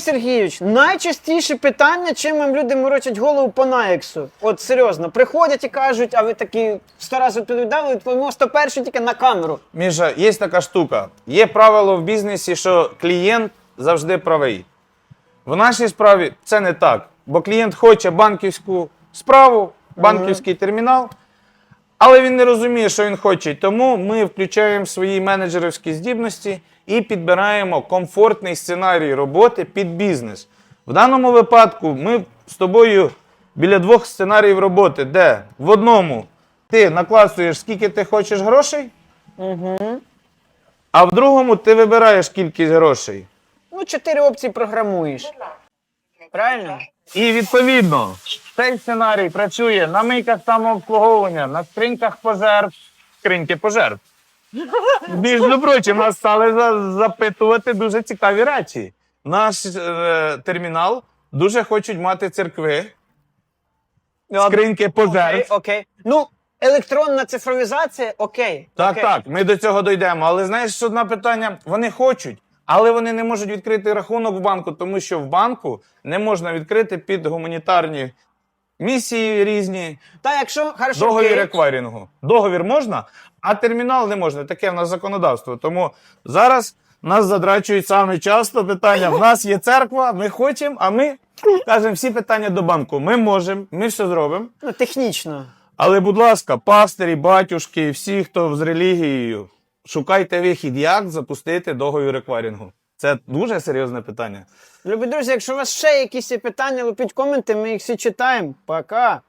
Сергій Сергійович, найчастіше питання, чим вам люди морочать голову по наексу. От серйозно, приходять і кажуть, а ви такі сто разів відповідали, відповімо 101 тільки на камеру. Міша, є така штука. Є правило в бізнесі, що клієнт завжди правий. В нашій справі це не так. Бо клієнт хоче банківську справу, банківський термінал, але він не розуміє, що він хоче. Тому ми включаємо свої менеджерівські здібності і підбираємо комфортний сценарій роботи під бізнес. В даному випадку ми з тобою біля двох сценаріїв роботи, де в одному ти накласуєш, скільки ти хочеш грошей, а в другому ти вибираєш кількість грошей. Ну, чотири опції програмуєш. Правильно? І відповідно цей сценарій працює на мийках самообслуговування, на скриньках пожертв, скриньки пожертв. Між прочим, нас стали за- запитувати дуже цікаві речі. Наш е, термінал дуже хочуть мати церкви, скриньки Окей, пожертв. окей. Ну, електронна цифровізація, окей. Так, окей. так, ми до цього дійдемо. Але знаєш, одне питання: вони хочуть, але вони не можуть відкрити рахунок в банку, тому що в банку не можна відкрити під гуманітарні місії різні, Та якщо хорошо, договір окей. еквайрінгу. Договір можна, а термінал не можна. Таке в нас законодавство. Тому зараз нас задрачують саме часто питання: в нас є церква, ми хочемо, а ми кажемо всі питання до банку. Ми можемо, ми все зробимо. Ну, технічно. Але, будь ласка, пастирі, батюшки, всі, хто з релігією, шукайте вихід, як запустити договір еквайрінгу. Це дуже серйозне питання. Любі друзі, якщо у вас ще якісь є питання, лупіть коменти, ми їх всі читаємо. Пока.